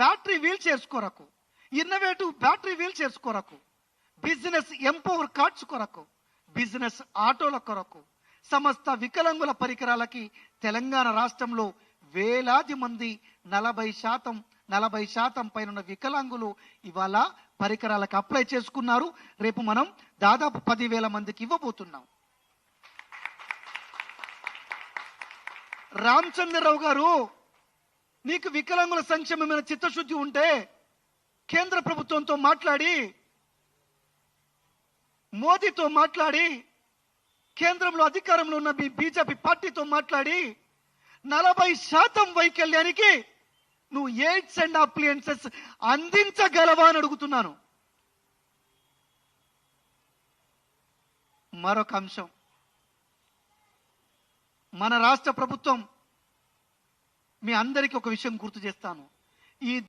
Battery wheel chairs కొరకు innovative battery wheel chairs కొరకు business empower cards కొరకు business ఆటోల కొరకు సమస్త వికలాంగుల పరికరాలకి తెలంగాణ రాష్ట్రంలో వేలాది మంది నలభై శాతం నలభై శాతం పైన వికలాంగులు ఇవాళ పరికరాలకు అప్లై చేసుకున్నారు. రేపు మనం దాదాపు పదివేల మందికి ఇవ్వబోతున్నాం. రామచంద్రరావు గారు నీకు వికలాంగుల సంక్షేమమైన చిత్తశుద్ధి ఉంటే కేంద్ర ప్రభుత్వంతో మాట్లాడి మోదీతో మాట్లాడి కేంద్రంలో అధికారంలో ఉన్న మీ బీజేపీ పార్టీతో మాట్లాడి నలభై శాతం వైకల్యానికి నువ్వు ఎయిడ్స్ అండ్ అప్లియన్సెస్ అందించగలవా అని అడుగుతున్నాను. మరొక అంశం. మన రాష్ట్ర ప్రభుత్వం మీ అందరికీ ఒక విషయం గుర్తు చేస్తాను. ఈ